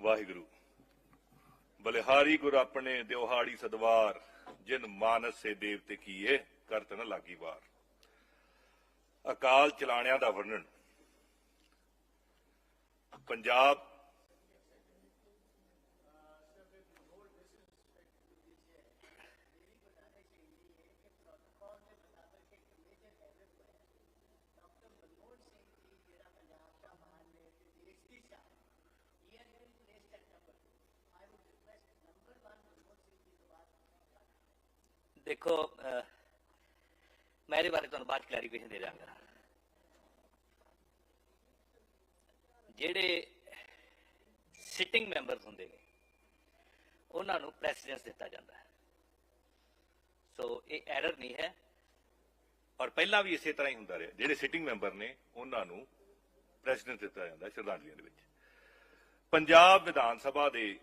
ਵਾਹਿਗੁਰੂ। ਬਲਿਹਾਰੀ ਗੁਰ ਆਪਣੇ ਦਿਵਹਾੜੀ ਸਦਵਾਰ, ਜਿਨ ਮਾਨਸ ਸੇ ਦੇਵਤੇ ਕੀਏ, ਕਰਤ ਨ ਲਾਗੀ ਵਾਰ। ਅਕਾਲ ਚਲਾਣਿਆਂ ਦਾ ਵਰਣਨ। ਪੰਜਾਬ ਦੇਖੋ ਮੈਂ ਇਹਦੇ ਬਾਰੇ ਤੁਹਾਨੂੰ ਬਾਅਦ ਕਲੈਰੀਫਿਕੇਸ਼ਨ ਦੇ ਦਾਂਗਾ ਜਿਹੜੇ ਸਿਟਿੰਗ ਮੈਂਬਰਸ ਹੁੰਦੇ ਨੇ, ਉਹਨਾਂ ਨੂੰ ਪ੍ਰੈਸੀਡੈਂਸ ਦਿੱਤਾ ਜਾਂਦਾ ਹੈ। ਸੋ ਇਹ ਐਰਰ ਨਹੀਂ ਹੈ। ਔਰ ਪਹਿਲਾਂ ਵੀ ਇਸੇ ਤਰ੍ਹਾਂ ਹੀ ਹੁੰਦਾ ਰਿਹਾ। ਜਿਹੜੇ ਸਿਟਿੰਗ ਮੈਂਬਰ ਨੇ, ਉਹਨਾਂ ਨੂੰ ਪ੍ਰੈਜ਼ੀਡੈਂਟ ਦਿੱਤਾ ਜਾਂਦਾ ਹੈ ਸ਼ਰਧਾਂਜਲੀਆਂ ਦੇ ਵਿੱਚ। ਪੰਜਾਬ ਵਿਧਾਨ ਸਭਾ ਦੇ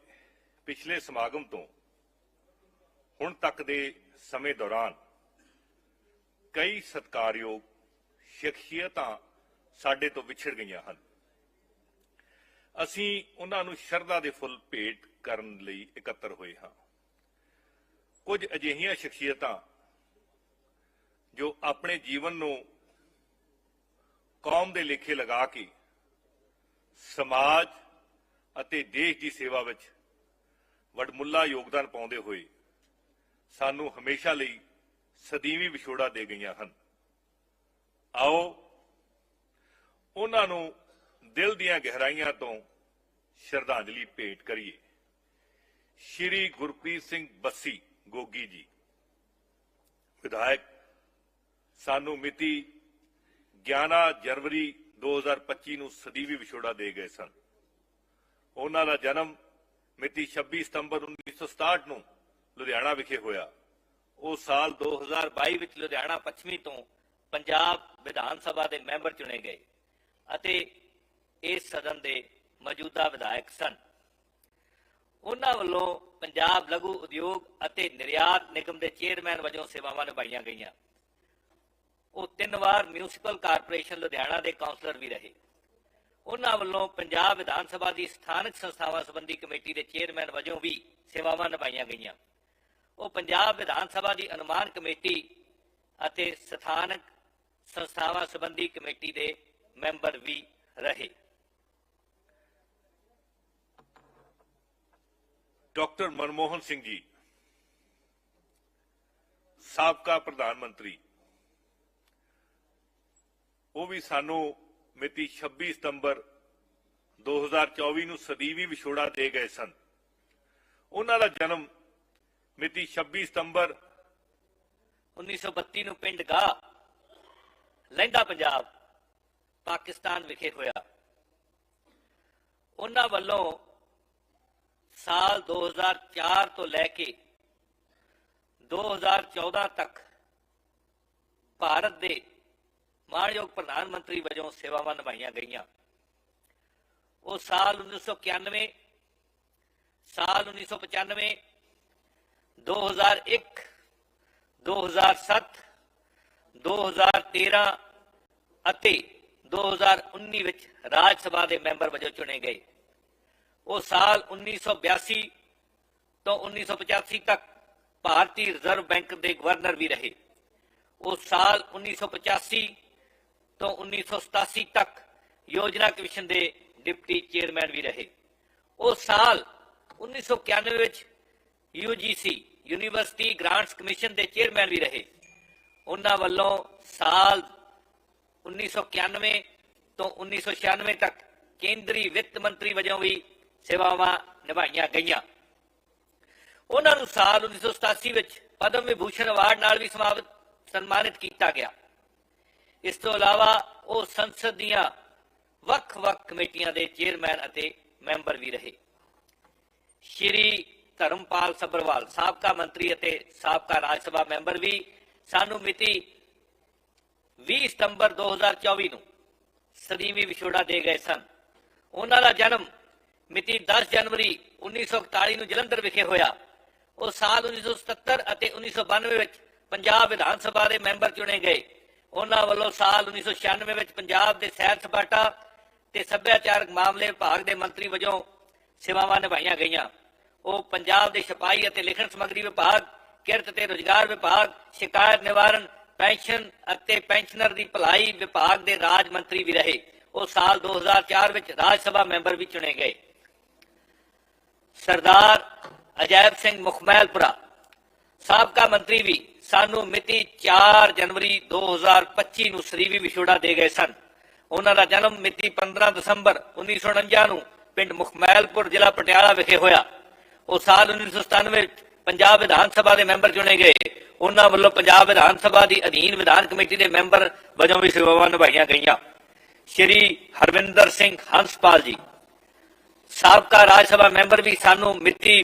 ਪਿਛਲੇ ਸਮਾਗਮ ਤੋਂ ਹੁਣ ਤੱਕ ਦੇ ਸਮੇਂ ਦੌਰਾਨ ਕਈ ਸਤਕਾਰਯੋਗ ਸ਼ਖਸੀਅਤਾਂ ਸਾਡੇ ਤੋਂ ਵਿਛੜ ਗਈਆਂ ਹਨ। ਅਸੀਂ ਉਹਨਾਂ ਨੂੰ ਸ਼ਰਧਾ ਦੇ ਫੁੱਲ ਭੇਟ ਕਰਨ ਲਈ ਇਕੱਤਰ ਹੋਏ ਹਾਂ। ਕੁਝ ਅਜਿਹੀਆਂ ਸ਼ਖਸੀਅਤਾਂ ਜੋ ਆਪਣੇ ਜੀਵਨ ਨੂੰ ਕੌਮ ਦੇ ਲੇਖੇ ਲਗਾ ਕੇ ਸਮਾਜ ਅਤੇ ਦੇਸ਼ ਦੀ ਸੇਵਾ ਵਿੱਚ ਵਡਮੁੱਲਾ ਯੋਗਦਾਨ ਪਾਉਂਦੇ ਹੋਏ ਸਾਨੂੰ ਹਮੇਸ਼ਾ ਲਈ ਸਦੀਵੀ ਵਿਛੋੜਾ ਦੇ ਗਈਆਂ ਹਨ। ਆਓ, ਉਹਨਾਂ ਨੂੰ ਦਿਲ ਦੀਆਂ ਗਹਿਰਾਈਆਂ ਤੋਂ ਸ਼ਰਧਾਂਜਲੀ ਭੇਟ ਕਰੀਏ। ਸ਼੍ਰੀ ਗੁਰਪ੍ਰੀਤ ਸਿੰਘ ਬੱਸੀ ਗੋਗੀ ਜੀ, ਵਿਧਾਇਕ, ਸਾਨੂੰ ਮਿਤੀ 11 ਜਨਵਰੀ 2025 ਨੂੰ ਸਦੀਵੀ ਵਿਛੋੜਾ ਦੇ ਗਏ ਸਨ। ਉਹਨਾਂ ਦਾ ਜਨਮ ਮਿਤੀ 26 ਸਤੰਬਰ 1967 ਨੂੰ ਲੁਧਿਆਣਾ ਵਿਖੇ ਹੋਇਆ। ਉਹ ਸਾਲ 2022 ਵਿੱਚ ਲੁਧਿਆਣਾ ਪੱਛਮੀ ਤੋਂ ਪੰਜਾਬ ਵਿਧਾਨ ਸਭਾ ਦੇ ਮੈਂਬਰ ਚੁਣੇ ਗਏ ਅਤੇ ਇਸ ਸਦਨ ਦੇ ਮੌਜੂਦਾ ਵਿਧਾਇਕ ਸਨ। ਉਹਨਾਂ ਵੱਲੋਂ ਪੰਜਾਬ ਲਘੂ ਉਦਯੋਗ ਅਤੇ ਨਿਰਯਾਤ ਨਿਗਮ ਦੇ ਚੇਅਰਮੈਨ ਵਜੋਂ ਸੇਵਾਵਾਂ ਨਿਭਾਈਆਂ ਗਈਆਂ। ਉਹ ਤਿੰਨ ਵਾਰ ਮਿਊਨਿਸਪਲ ਕਾਰਪੋਰੇਸ਼ਨ ਲੁਧਿਆਣਾ ਦੇ ਕਾਉਂਸਲਰ ਵੀ ਰਹੇ। ਉਹਨਾਂ ਵੱਲੋਂ ਪੰਜਾਬ ਵਿਧਾਨ ਸਭਾ ਦੀ ਸਥਾਨਕ ਸੰਸਥਾਵਾਂ ਸੰਬੰਧੀ ਕਮੇਟੀ ਦੇ ਚੇਅਰਮੈਨ ਵਜੋਂ ਵੀ ਸੇਵਾਵਾਂ ਨਿਭਾਈਆਂ ਗਈਆਂ। ਉਹ ਪੰਜਾਬ ਵਿਧਾਨ ਸਭਾ ਦੀ ਅਨੁਮਾਨ ਕਮੇਟੀ ਅਤੇ ਸਥਾਨਕ ਸੰਸਥਾਵਾਂ ਸੰਬੰਧੀ ਕਮੇਟੀ ਦੇ ਮੈਂਬਰ ਵੀ ਰਹੇ। ਡਾਕਟਰ ਮਨਮੋਹਨ ਸਿੰਘ ਜੀ, ਸਾਬਕਾ ਪ੍ਰਧਾਨ ਮੰਤਰੀ। ਉਹ ਵੀ ਸਾਨੂੰ ਮਿਤੀ 26 ਸਤੰਬਰ 2024 ਨੂੰ ਸਦੀਵੀ ਵਿਛੋੜਾ ਦੇ ਗਏ ਸਨ। ਉਹਨਾਂ ਦਾ ਜਨਮ ਮਿਤੀ 26 ਸਤੰਬਰ 1932 ਨੂੰ ਪਿੰਡ ਗਾ ਲਹਿੰਦਾ ਪੰਜਾਬ, ਪਾਕਿਸਤਾਨ ਵਿਖੇ ਹੋਇਆ। ਉਹਨਾਂ ਵੱਲੋਂ ਸਾਲ 2004 ਤੋਂ ਲੈ ਕੇ 2014 ਤੱਕ ਭਾਰਤ ਦੇ ਮਾਣਯੋਗ ਪ੍ਰਧਾਨ ਮੰਤਰੀ ਵਜੋਂ ਸੇਵਾਵਾਂ ਨਿਭਾਈਆਂ ਗਈਆਂ। ਉਹ ਸਾਲ 1991 ਸਾਲ 1995 2001 2007 2013 ਅਤੇ 2019 ਵਿੱਚ ਰਾਜ ਸਭਾ ਦੇ ਮੈਂਬਰ ਵਜੋਂ ਚੁਣੇ ਗਏ। ਉਹ ਸਾਲ 1982 ਤੋਂ 1985 ਤੱਕ ਭਾਰਤੀ ਰਿਜ਼ਰਵ ਬੈਂਕ ਦੇ ਗਵਰਨਰ ਵੀ ਰਹੇ। ਉਹ ਸਾਲ 1985 ਤੋਂ 1987 ਤੱਕ ਯੋਜਨਾ ਕਮਿਸ਼ਨ ਦੇ ਡਿਪਟੀ ਚੇਅਰਮੈਨ ਵੀ ਰਹੇ। ਉਹ ਸਾਲ 1991 ਵਿੱਚ UGC ਯੂਨੀਵਰਸਿਟੀ ਗ੍ਰਾਂਟਸ ਕਮਿਸ਼ਨ ਦੇ ਚੇਅਰਮੈਨ ਵੀ ਰਹੇ। ਉਹਨਾਂ ਵੱਲੋਂ ਸਾਲ 1991 ਤੋਂ 1996 ਤੱਕ ਕੇਂਦਰੀ ਵਿੱਤ ਮੰਤਰੀ ਵਜੋਂ ਵੀ ਸੇਵਾਵਾਂ ਨਿਭਾਈਆਂ ਗਈਆਂ। ਉਹਨਾਂ ਨੂੰ ਸਾਲ 1987 ਵਿੱਚ ਪਦਮ ਵਿਭੂਸ਼ਣ ਅਵਾਰਡ ਨਾਲ ਵੀ ਸਮਾਵਿਤ ਸਨਮਾਨਿਤ ਕੀਤਾ ਗਿਆ। ਇਸ ਤੋਂ ਇਲਾਵਾ ਉਹ ਸੰਸਦ ਦੀਆਂ ਵੱਖ-ਵੱਖ ਕਮੇਟੀਆਂ ਦੇ ਚੇਅਰਮੈਨ ਅਤੇ ਮੈਂਬਰ ਵੀ ਰਹੇ। ਸ਼੍ਰੀ ਧਰਮਪਾਲ ਸੱਭਰਵਾਲ, ਸਾਬਕਾ ਮੰਤਰੀ ਅਤੇ ਸਾਬਕਾ ਰਾਜ ਸਭਾ ਮੈਂਬਰ ਵੀ ਸਾਨੂੰ ਮਿਤੀ 20 ਸਤੰਬਰ 2024 ਨੂੰ ਸਦੀਵੀ ਵਿਛੋੜਾ ਦੇ ਗਏ ਸਨ। ਉਹਨਾਂ ਦਾ ਜਨਮ ਮਿਤੀ 10 ਜਨਵਰੀ 1941 ਨੂੰ ਜਲੰਧਰ ਵਿਖੇ ਹੋਇਆ। ਉਹ ਸਾਲ 1977 ਅਤੇ 1992 ਵਿੱਚ ਪੰਜਾਬ ਵਿਧਾਨ ਸਭਾ ਦੇ ਮੈਂਬਰ ਚੁਣੇ ਗਏ। ਉਹਨਾਂ ਵੱਲੋਂ ਸਾਲ 1996 ਵਿੱਚ ਪੰਜਾਬ ਦੇ ਸੈਰ ਸਪਾਟਾ ਤੇ ਸੱਭਿਆਚਾਰਕ ਮਾਮਲੇ ਵਿਭਾਗ ਦੇ ਮੰਤਰੀ ਵਜੋਂ ਸੇਵਾਵਾਂ ਨਿਭਾਈਆਂ ਗਈਆਂ। ਉਹ ਪੰਜਾਬ ਦੇ ਛਪਾਈ ਅਤੇ ਲਿਖਣ ਸਮੱਗਰੀ ਵਿਭਾਗ, ਕਿਰਤ ਤੇ ਰੁਜ਼ਗਾਰ ਵਿਭਾਗ ਸ਼ਿਕਾਇਤ ਨਿਵਾਰਨ, ਪੈਨਸ਼ਨ ਅਤੇ ਪੈਨਸ਼ਨਰ ਦੀ ਭਲਾਈ ਵਿਭਾਗ ਦੇ ਰਾਜ ਮੰਤਰੀ ਵੀ ਰਹੇ। ਉਹ ਸਾਲ 2004 ਵਿੱਚ ਰਾਜ ਸਭਾ ਮੈਂਬਰ ਵੀ ਚੁਣੇ ਗਏ। ਸਰਦਾਰ ਅਜੈਬ ਸਿੰਘ ਮੁਖਮੈਲਪੁਰਾ, ਸਾਬਕਾ ਮੰਤਰੀ ਵੀ ਸਾਨੂੰ ਮਿਤੀ 4 ਜਨਵਰੀ 2025 ਨੂੰ ਸਰੀਵੀ ਵਿਛੋੜਾ ਦੇ ਗਏ ਸਨ। ਉਹਨਾਂ ਦਾ ਜਨਮ ਮਿਤੀ 15 ਦਸੰਬਰ 1949 ਨੂੰ ਪਿੰਡ ਮੁਖਮੈਲਪੁਰ ਜ਼ਿਲ੍ਹਾ ਪਟਿਆਲਾ ਵਿਖੇ ਹੋਇਆ। ਉਹ ਸਾਲ 1997 ਵਿੱਚ ਪੰਜਾਬ ਵਿਧਾਨ ਸਭਾ ਦੇ ਮੈਂਬਰ ਚੁਣੇ ਗਏ। ਉਹਨਾਂ ਵੱਲੋਂ ਪੰਜਾਬ ਵਿਧਾਨ ਸਭਾ ਦੀ ਅਧੀਨ ਵਿਧਾਨ ਕਮੇਟੀ ਦੇ ਮੈਂਬਰ ਵਜੋਂ ਵੀ ਸੇਵਾਵਾਂ ਨਿਭਾਈਆਂ ਗਈਆਂ। ਸ਼੍ਰੀ ਹਰਵਿੰਦਰ ਸਿੰਘ ਹੰਸਪਾਲ ਜੀ, ਸਾਬਕਾ ਰਾਜ ਸਭਾ ਮੈਂਬਰ ਵੀ ਸਾਨੂੰ ਮਿਤੀ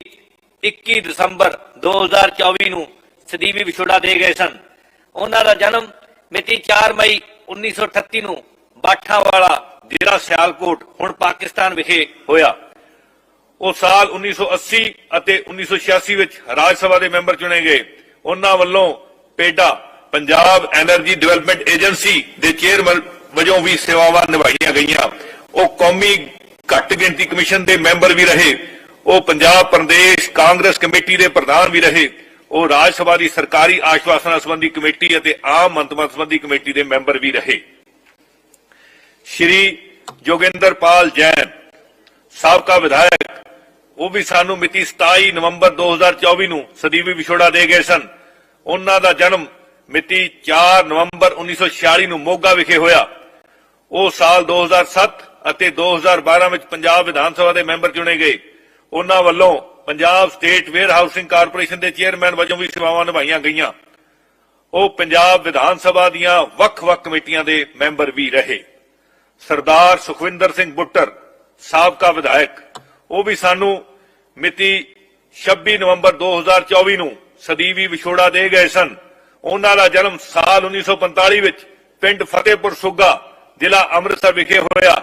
21 ਦਸੰਬਰ 2024 ਨੂੰ ਸਦੀਵੀ ਵਿਛੋੜਾ ਦੇ ਗਏ ਸਨ। ਉਹਨਾਂ ਦਾ ਜਨਮ ਮਿਤੀ 4 ਮਈ 1938 ਨੂੰ ਬਾਠਾਵਾਲਾ ਜ਼ਿਲ੍ਹਾ ਸਿਆਲਕੋਟ, ਹੁਣ ਪਾਕਿਸਤਾਨ ਵਿਖੇ ਹੋਇਆ। ਉਹ ਸਾਲ 1980 ਅਤੇ 1986 ਵਿੱਚ ਰਾਜ ਸਭਾ ਦੇ ਮੈਂਬਰ ਚੁਣੇ ਗਏ। ਉਹਨਾਂ ਵੱਲੋਂ PEDA Punjab energy development agency ਦੇ ਚੇਅਰਮੈਨ ਵਜੋਂ ਵੀ ਸੇਵਾਵਾਂ ਨਿਭਾਈਆਂ ਗਈਆਂ। ਉਹ ਕੌਮੀ ਘੱਟ ਗਿਣਤੀ ਕਮਿਸ਼ਨ ਦੇ ਮੈਂਬਰ ਵੀ ਰਹੇ। ਉਹ ਪੰਜਾਬ ਪ੍ਰਦੇਸ਼ ਕਾਂਗਰਸ ਕਮੇਟੀ ਦੇ ਪ੍ਰਧਾਨ ਵੀ ਰਹੇ। ਉਹ ਰਾਜ ਸਭਾ ਦੀ ਸਰਕਾਰੀ ਆਸ਼ਵਾਸਨਾਂ ਸੰਬੰਧੀ ਕਮੇਟੀ ਅਤੇ ਆਮ ਮੰਤਵਾਂ ਸੰਬੰਧੀ ਕਮੇਟੀ ਦੇ ਮੈਂਬਰ ਵੀ ਰਹੇ। ਸ਼੍ਰੀ ਜੋਗਿੰਦਰਪਾਲ ਜੈਨ, ਸਾਬਕਾ ਵਿਧਾਇਕ ਉਹ ਵੀ ਸਾਨੂੰ ਮਿਤੀ 27 ਨਵੰਬਰ 2024 ਨੂੰ ਸਦੀਵੀ ਵਿਛੋੜਾ ਦੇ ਗਏ ਸਨ। ਉਹਨਾਂ ਦਾ ਜਨਮ ਮਿਤੀ 4 ਨਵੰਬਰ 1946 ਨੂੰ ਮੋਗਾ ਵਿਖੇ ਹੋਇਆ। ਉਹ ਸਾਲ 2007 ਅਤੇ 2012 ਵਿੱਚ ਪੰਜਾਬ ਵਿਧਾਨ ਸਭਾ ਦੇ ਮੈਂਬਰ ਚੁਣੇ ਗਏ। ਉਹਨਾਂ ਵੱਲੋਂ Punjab state warehousing corporation ਦੇ ਚੇਅਰਮੈਨ ਵਜੋਂ ਵੀ ਸੇਵਾਵਾਂ ਨਿਭਾਈਆਂ ਗਈਆਂ। ਉਹ ਪੰਜਾਬ ਵਿਧਾਨ ਸਭਾ ਦੀਆਂ ਵੱਖ-ਵੱਖ ਕਮੇਟੀਆਂ ਦੇ ਮੈਂਬਰ ਵੀ ਰਹੇ। ਸਰਦਾਰ ਸੁਖਵਿੰਦਰ ਸਿੰਘ ਬੁੱਟਰ, ਸਾਬਕਾ ਵਿਧਾਇਕ, ਉਹ ਵੀ ਸਾਨੂੰ ਮਿਤੀ 26 ਨਵੰਬਰ 2024 ਨੂੰ ਸਦੀਵੀ ਵਿਛੋੜਾ ਦੇ ਗਏ ਸਨ। ਉਹਨਾਂ ਦਾ ਜਨਮ ਸਾਲ 1945 ਵਿੱਚ ਪਿੰਡ ਫਤਿਹਪੁਰ ਸੁੱਗਾ, ਜ਼ਿਲ੍ਹਾ ਅੰਮ੍ਰਿਤਸਰ ਵਿਖੇ ਹੋਇਆ।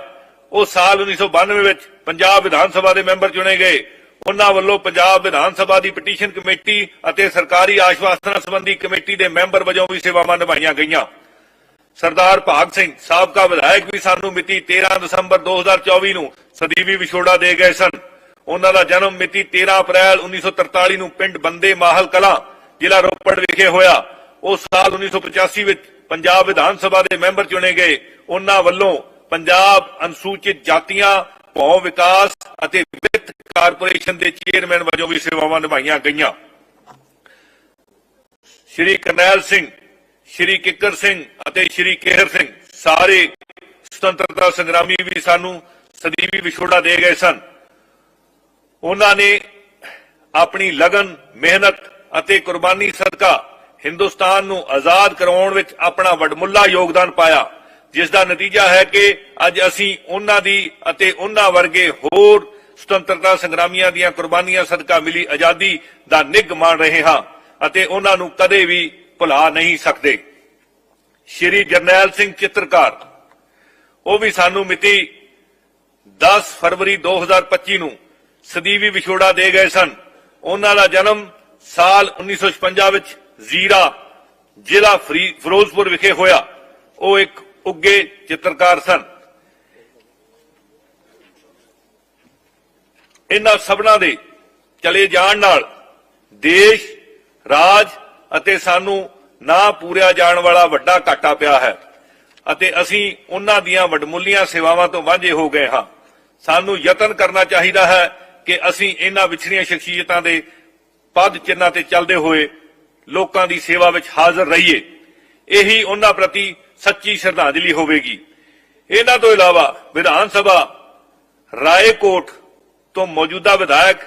ਉਹ ਸਾਲ 1992 ਵਿੱਚ ਪੰਜਾਬ ਵਿਧਾਨ ਸਭਾ ਦੇ ਮੈਂਬਰ ਚੁਣੇ ਗਏ। ਉਹਨਾਂ ਵੱਲੋਂ ਪੰਜਾਬ ਵਿਧਾਨ ਸਭਾ ਦੀ ਪਟੀਸ਼ਨ ਕਮੇਟੀ ਅਤੇ ਸਰਕਾਰੀ ਆਸ਼ਵਾਸਨਾਂ ਸੰਬੰਧੀ ਕਮੇਟੀ ਦੇ ਮੈਂਬਰ ਵਜੋਂ ਵੀ ਸੇਵਾਵਾਂ ਨਿਭਾਈਆਂ ਗਈਆਂ। ਸਰਦਾਰ ਭਾਗ ਸਿੰਘ, ਸਾਬਕਾ ਵਿਧਾਇਕ ਵੀ ਸਾਨੂੰ ਮਿਤੀ 13 ਦਸੰਬਰ 2024 ਨੂੰ ਸਦੀਵੀ ਵਿਛੋੜਾ ਦੇ ਗਏ ਸਨ। ਉਹਨਾਂ ਦਾ ਜਨਮ ਮਿਤੀ 13 ਅਪ੍ਰੈਲ 1943 ਨੂੰ ਪਿੰਡ ਬੰਦੇ ਮਾਹਲ ਕਲਾਂ, ਜ਼ਿਲ੍ਹਾ ਰੋਪੜ ਵਿਖੇ ਹੋਇਆ। ਉਹ ਸਾਲ 1985 ਵਿੱਚ ਪੰਜਾਬ ਵਿਧਾਨ ਸਭਾ ਦੇ ਮੈਂਬਰ ਚੁਣੇ ਗਏ। ਉਹਨਾਂ ਵੱਲੋਂ ਪੰਜਾਬ ਅਨੁਸੂਚਿਤ ਜਾਤੀਆਂ, ਭੌ ਵਿਕਾਸ ਅਤੇ ਵਿੱਤ ਕਾਰਪੋਰੇਸ਼ਨ ਦੇ ਚੇਅਰਮੈਨ ਵਜੋਂ ਵੀ ਸੇਵਾਵਾਂ ਨਿਭਾਈਆਂ ਗਈਆਂ। ਸ਼੍ਰੀ ਕਰਨੈਲ ਸਿੰਘ, ਸ਼੍ਰੀ ਕਿੱਕਰ ਸਿੰਘ ਅਤੇ ਸ਼੍ਰੀ ਕੇਹਰ ਸਿੰਘ ਸਾਰੇ ਸੁਤੰਤਰਤਾ ਸੰਗਰਾਮੀ ਵੀ ਸਾਨੂੰ ਸਦੀਵੀ ਵਿਛੋੜਾ ਦੇ ਗਏ ਸਨ। ਉਹਨਾਂ ਨੇ ਆਪਣੀ ਲਗਨ, ਮਿਹਨਤ ਅਤੇ ਕੁਰਬਾਨੀ ਸਦਕਾ ਹਿੰਦੁਸਤਾਨ ਨੂੰ ਆਜ਼ਾਦ ਕਰਾਉਣ ਵਿੱਚ ਆਪਣਾ ਵਡਮੁੱਲਾ ਯੋਗਦਾਨ ਪਾਇਆ, ਜਿਸ ਦਾ ਨਤੀਜਾ ਹੈ ਕਿ ਅੱਜ ਅਸੀਂ ਉਹਨਾਂ ਦੀ ਅਤੇ ਉਹਨਾਂ ਵਰਗੇ ਹੋਰ ਸੁਤੰਤਰਤਾ ਸੰਗਰਾਮੀਆਂ ਦੀਆਂ ਕੁਰਬਾਨੀਆਂ ਸਦਕਾ ਮਿਲੀ ਆਜ਼ਾਦੀ ਦਾ ਨਿੱਘ ਮਾਣ ਰਹੇ ਹਾਂ ਅਤੇ ਉਹਨਾਂ ਨੂੰ ਕਦੇ ਵੀ ਭੁਲਾ ਨਹੀਂ ਸਕਦੇ। ਸ਼੍ਰੀ ਜਰਨੈਲ ਸਿੰਘ ਚਿੱਤਰਕਾਰ, ਉਹ ਵੀ ਸਾਨੂੰ ਮਿਤੀ 10 ਫਰਵਰੀ 2025 ਨੂੰ ਸਦੀਵੀ ਵਿਛੋੜਾ ਦੇ ਗਏ ਸਨ। ਉਹਨਾਂ ਦਾ ਜਨਮ ਸਾਲ 1956 ਵਿੱਚ ਜ਼ੀਰਾ ਜ਼ਿਲ੍ਹਾ ਫਿਰੋਜ਼ਪੁਰ ਵਿਖੇ ਹੋਇਆ। ਉਹ ਇੱਕ ਉੱਗੇ ਚਿੱਤਰਕਾਰ ਸਨ। ਇਹਨਾਂ ਸਭਨਾਂ ਦੇ ਚਲੇ ਜਾਣ ਨਾਲ ਦੇਸ਼, ਰਾਜ ਅਤੇ ਸਾਨੂੰ ਨਾ ਪੂਰਿਆ ਜਾਣ ਵਾਲਾ ਵੱਡਾ ਘਾਟਾ ਪਿਆ ਹੈ ਅਤੇ ਅਸੀਂ ਉਹਨਾਂ ਦੀਆਂ ਵਡਮੁੱਲੀਆਂ ਸੇਵਾਵਾਂ ਤੋਂ ਵਾਂਝੇ ਹੋ ਗਏ ਹਾਂ। ਸਾਨੂੰ ਯਤਨ ਕਰਨਾ ਚਾਹੀਦਾ ਹੈ ਕਿ ਅਸੀਂ ਇਹਨਾਂ ਵਿਛੜੀਆਂ ਸ਼ਖਸੀਅਤਾਂ ਦੇ ਪਦ ਚਿੰਨ੍ਹਾਂ ਤੇ ਚੱਲਦੇ ਹੋਏ ਲੋਕਾਂ ਦੀ ਸੇਵਾ ਵਿੱਚ ਹਾਜ਼ਰ ਰਹੀਏ। ਇਹੀ ਉਹਨਾਂ ਪ੍ਰਤੀ ਸੱਚੀ ਸ਼ਰਧਾਂਜਲੀ ਹੋਵੇਗੀ। ਇਹਨਾਂ ਤੋਂ ਇਲਾਵਾ ਵਿਧਾਨ ਸਭਾ ਰਾਏਕੋਟ ਤੋਂ ਮੌਜੂਦਾ ਵਿਧਾਇਕ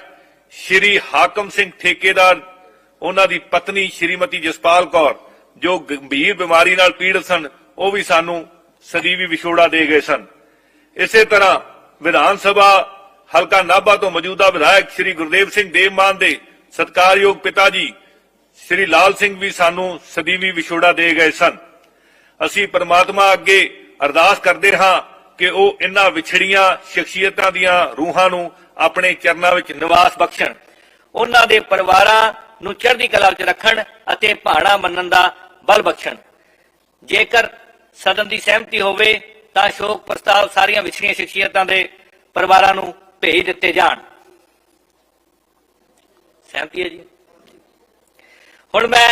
ਸ਼੍ਰੀ ਹਾਕਮ ਸਿੰਘ ਠੇਕੇਦਾਰ, ਉਹਨਾਂ ਦੀ ਪਤਨੀ ਸ਼੍ਰੀਮਤੀ ਜਸਪਾਲ ਕੌਰ, ਜੋ ਗੰਭੀਰ ਬਿਮਾਰੀ ਨਾਲ ਪੀੜਤ ਸਨ, ਉਹ ਵੀ ਸਾਨੂੰ ਸਦੀਵੀ ਵਿਛੋੜਾ ਦੇ ਗਏ ਸਨ। ਇਸੇ ਤਰ੍ਹਾਂ ਵਿਧਾਨ ਸਭਾ ਹਲਕਾ ਨਾਭਾ ਤੋਂ ਮੌਜੂਦਾ ਵਿਧਾਇਕ ਸ਼੍ਰੀ ਗੁਰਦੇਵ ਸਿੰਘ ਦੇਵਮਾਨ ਦੇ ਸਤਕਾਰਯੋਗ ਪਿਤਾ ਜੀ, ਸ਼੍ਰੀ ਲਾਲ ਸਿੰਘ ਵੀ ਸਾਨੂੰ ਸਦੀਵੀ ਵਿਛੋੜਾ ਦੇ ਗਏ ਸਨ। ਅਸੀਂ ਪਰਮਾਤਮਾ ਅੱਗੇ ਅਰਦਾਸ ਕਰਦੇ ਹਾਂ ਕਿ ਉਹ ਇਹਨਾਂ ਵਿਛੜੀਆਂ ਸ਼ਖਸੀਅਤਾਂ ਦੀਆਂ ਰੂਹਾਂ ਨੂੰ ਆਪਣੇ ਚਰਨਾਂ ਵਿੱਚ ਨਿਵਾਸ ਬਖਸ਼ਣ। ਉਹਨਾਂ ਦੇ ਪਰਿਵਾਰਾਂ ਨੂੰ ਚੜ੍ਹਦੀ ਕਲਾ ਵਿੱਚ ਰੱਖਣ ਅਤੇ ਭਾਣਾ ਮੰਨਣ ਦਾ ਬਲ ਬਖਸ਼ਣ। ਜੇਕਰ ਸਦਨ ਦੀ ਸਹਿਮਤੀ ਹੋਵੇ ਤਾਂ ਸ਼ੋਕ ਪ੍ਰਸਤਾਵ ਸਾਰੀਆਂ ਵਿਛੜੀਆਂ ਸ਼ਖਸੀਅਤਾਂ ਦੇ ਪਰਿਵਾਰਾਂ ਨੂੰ ਭੇਜ ਦਿੱਤੇ ਜਾਣ। ਸਹਿਮਤੀ ਹੈ ਜੀ? ਹੁਣ ਮੈਂ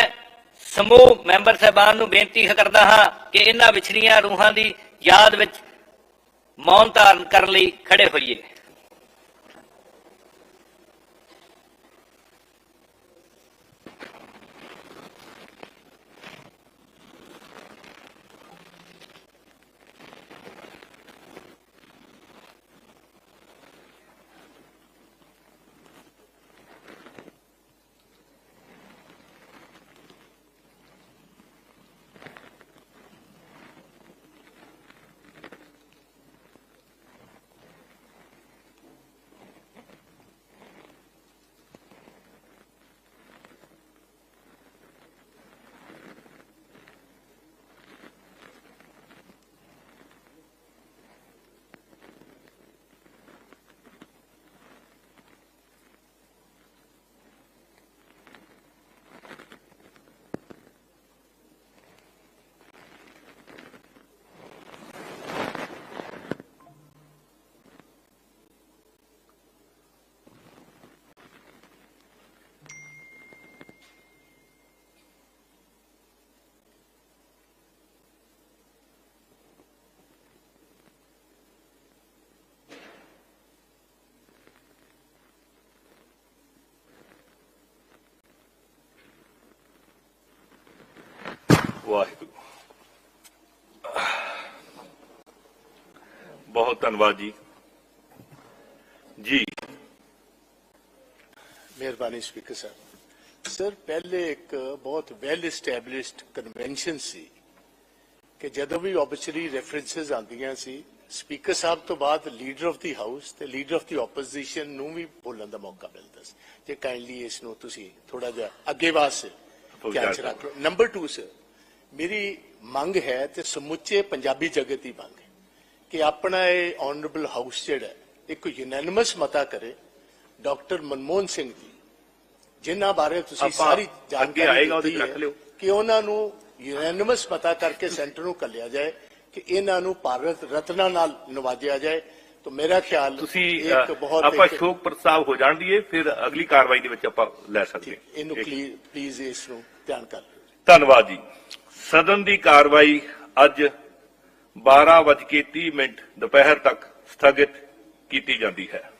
ਸਮੂਹ ਮੈਂਬਰ ਸਹਿਬਾਨ ਨੂੰ ਬੇਨਤੀ ਕਰਦਾ ਹਾਂ ਕਿ ਇਹਨਾਂ ਵਿਛੜੀਆਂ ਰੂਹਾਂ ਦੀ ਯਾਦ ਵਿੱਚ ਮੌਨ ਧਾਰਨ ਕਰਨ ਲਈ ਖੜੇ ਹੋਈਏ। ਵਾਹਿਗੁਰੂ। ਬਹੁਤ ਧੰਨਵਾਦ ਜੀ। ਜੀ। ਮਿਹਰਬਾਨੀ ਸਪੀਕਰ ਸਾਹਿਬ। ਸਰ ਪਹਿਲੇ ਇੱਕ ਬਹੁਤ ਵੈਲ ਐਸਟੈਬਲਿਸ਼ਡ ਕਨਵੈਨਸ਼ਨ ਸੀ ਕਿ ਜਦੋਂ ਵੀ ਆਬਵੀਅਸਲੀ ਰੈਫਰੈਂਸਸ ਆਉਂਦੀਆਂ ਸੀ ਸਪੀਕਰ ਸਾਹਿਬ ਤੋਂ ਬਾਅਦ ਲੀਡਰ ਆਫ ਦੀ ਹਾਊਸ ਤੇ ਲੀਡਰ ਆਫ ਦੀ ਆਪੋਜੀਸ਼ਨ ਨੂੰ ਵੀ ਬੋਲਣ ਦਾ ਮੌਕਾ ਮਿਲਦਾ ਸੀ। ਜੇ ਕਾਈਂਡਲੀ ਇਸ ਨੂੰ ਤੁਸੀਂ ਥੋੜਾ ਜਿਹਾ ਅੱਗੇ ਵਾਸਤੇ ਧਿਆਨ ਚ ਰੱਖ ਨੰਬਰ 2 ਸਰ ਮੇਰੀ ਮੰਗ ਹੈ ਤੇ ਸਮੁੱਚੇ ਪੰਜਾਬੀ ਜਗਤ ਦੀ ਮੰਗ ਹੈ ਕਿ ਆਪਣਾ ਇਹ ਆਨਰੇਬਲ ਹਾਊਸ ਜਿਹੜਾ ਇੱਕ ਯੂਨੈਨਿਮਸ ਮਤਾ ਕਰੇ ਡਾਕਟਰ ਮਨਮੋਹਨ ਸਿੰਘ ਜੀ ਜਿਨ੍ਹਾਂ ਬਾਰੇ ਤੁਸੀਂ ਸਾਰੀ ਜਾਣਕਾਰੀ ਆਏਗਾ, ਉਹਦੇ ਰੱਖ ਲਿਓ। ਕਿ ਉਹਨਾਂ ਨੂੰ ਯੂਨੈਨਿਮਸ ਪਤਾ ਕਰਕੇ ਸੈਂਟਰ ਨੂੰ ਕੱਲਿਆ ਜਾਏ ਕਿ ਇਹਨਾਂ ਨੂੰ ਭਾਰਤ ਰਤਨਾ ਨਾਲ ਨਵਾਜਿਆ ਜਾਏ। ਤਾਂ ਮੇਰਾ ਖਿਆਲ ਤੁਸੀਂ ਇੱਕ ਬਹੁਤ ਆਪਾਂ ਸ਼ੋਕ ਪ੍ਰਸਤਾਵ ਹੋ ਜਾਣ ਦੀਏ ਫਿਰ ਅਗਲੀ ਕਾਰਵਾਈ ਦੇ ਵਿੱਚ ਆਪਾਂ ਲੈ ਸਕਦੇ ਹਾਂ। ਇਹਨੂੰ ਪਲੀਜ਼ ਇਸ ਨੂੰ ਧਿਆਨ ਕਰ ਧੰਨਵਾਦ ਜੀ। ਸਦਨ ਦੀ ਕਾਰਵਾਈ ਅੱਜ 12:30 ਮਿੰਟ ਦੁਪਹਿਰ ਤੱਕ ਸਥਗਿਤ ਕੀਤੀ ਜਾਂਦੀ ਹੈ।